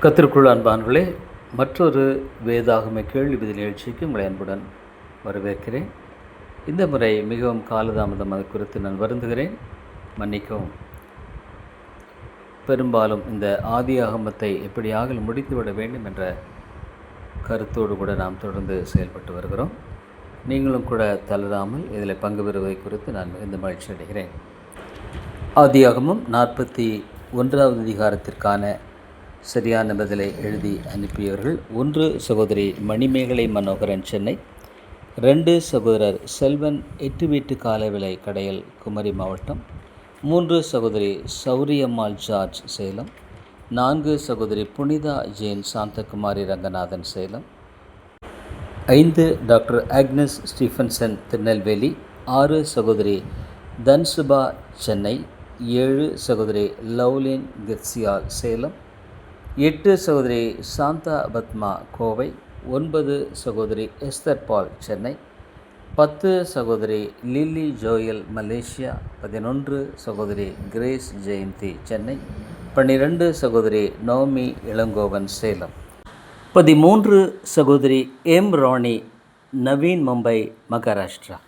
கத்திற்குள் அன்பான்களே மற்றொரு வேதாகம கேள்வி பதில் நிகழ்ச்சிக்கு உங்களை அன்புடன் வரவேற்கிறேன். இந்த முறை மிகவும் காலதாமதம் அது குறித்து நான் வருந்துகிறேன். மன்னிக்கவும். பெரும்பாலும் இந்த ஆதி ஆகமத்தை எப்படியாக முடித்துவிட வேண்டும் என்ற கருத்தோடு கூட நாம் தொடர்ந்து செயல்பட்டு வருகிறோம். நீங்களும் கூட தளராமல் இதில் பங்கு பெறுவதை குறித்து நான் மிகுந்த மகிழ்ச்சி அடைகிறேன் ஆதியாகமும் நாற்பத்தி ஒன்றாவது அதிகாரத்திற்கான சரியான பதிலை எழுதி அனுப்பியவர்கள் ஒன்று சகோதரி மணிமேகலை மனோகரன் சென்னை. ரெண்டு சகோதரர் செல்வன் எட்டு வீட்டு காலவிலை கடையல் குமரி மாவட்டம். மூன்று சகோதரி சௌரியம்மாள் ஜார்ஜ் சேலம். நான்கு சகோதரி புனிதா ஜெயின் சாந்தகுமாரி ரங்கநாதன் சேலம். ஐந்து டாக்டர் அக்னஸ் ஸ்டீஃபன்சன் திருநெல்வேலி. ஆறு சகோதரி தன்சுபா சென்னை. ஏழு சகோதரி லவ்லின் கிர்சியால் சேலம். எட்டு சகோதரி சாந்தா பத்மா கோவை ஒன்பது சகோதரி எஸ்தர் பால் சென்னை பத்து சகோதரி லில்லி ஜோயல் மலேசியா பதினொன்று சகோதரி கிரேஸ் ஜெயந்தி சென்னை பன்னிரெண்டு சகோதரி நவமி இளங்கோவன் சேலம். பதிமூன்று சகோதரி எம் ராணி நவீன் மும்பை மகாராஷ்டிரா.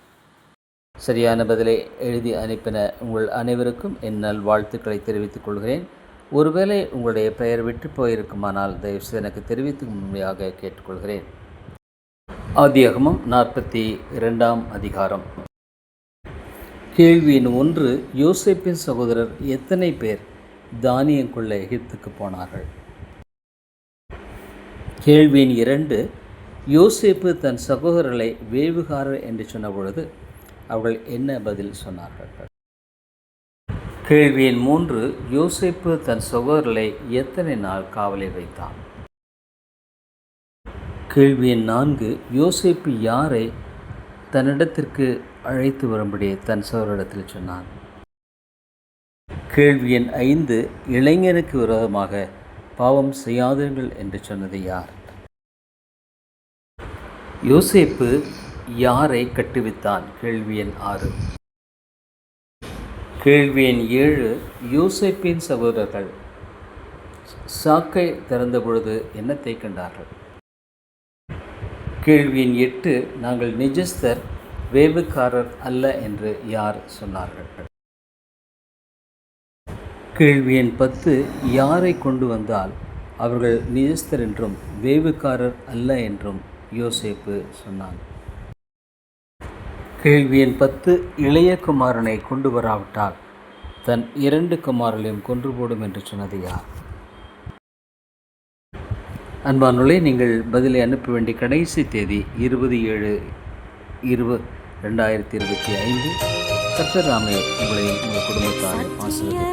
சரியான பதிலை எழுதி அனுப்பின உங்கள் அனைவருக்கும் என் நல் வாழ்த்துக்களை தெரிவித்துக் கொள்கிறேன். ஒருவேளை உங்களுடைய பெயர் விட்டு போயிருக்குமானால் தயவுசெய்து எனக்கு தெரிவித்து முன்மையாக கேட்டுக்கொள்கிறேன். ஆதியகமம் நாற்பத்தி இரண்டாம் அதிகாரம். கேள்வியின் ஒன்று யோசேப்பின் சகோதரர் எத்தனை பேர் தானியம் கொள்ள எகிப்துக்கு போனார்கள்? கேள்வியின் இரண்டு யோசேப்பு தன் சகோதரர்களை வேவுகாரர் என்று சொன்ன பொழுது அவர்கள் என்ன பதில் சொன்னார்கள்? கேள்வியின் மூன்று யோசேப்பு தன் சகோதரர்களை எத்தனை நாள் காவலில் வைத்தான்? கேள்வியின் நான்கு யோசேப்பு யாரை தன்னிடத்திற்கு அழைத்து வரும்படி தன் சகோதரிடத்தில் சொன்னான்? கேள்வி எண் ஐந்து இளைஞனுக்கு விரோதமாக பாவம் செய்யாதீர்கள் என்று சொன்னது யார்? யோசேப்பு யாரை கட்டுவித்தான்? கேள்வி எண் ஆறு. கேள்வியின் ஏழு யோசேப்பின் சகோதரர்கள். சாக்கை திறந்த பொழுது என்னத்தை கண்டார்கள் கேள்வியின் எட்டு நாங்கள் நிஜஸ்தர் வேவுக்காரர் அல்ல என்று யார் சொன்னார்கள்? கேள்வியின் பத்து யாரை கொண்டு வந்தால் அவர்கள் நிஜஸ்தர் என்றும் வேவுக்காரர் அல்ல என்றும் யோசேப்பு சொன்னான். கேள்வி எண் பத்து இளைய குமாரனை கொண்டு வராவிட்டால் தன் இரண்டு குமாரலையும் கொன்று போடும் என்று சொன்னது யார்? அன்பானுள்ளே நீங்கள் பதிலை அனுப்ப வேண்டிய கடைசி தேதி இருபது ஏழு இருபது ரெண்டாயிரத்தி இருபத்தி ஐந்து. கர்த்தராமே உங்களையும் உங்கள் குடும்பத்தாரையும் ஆசிரியர்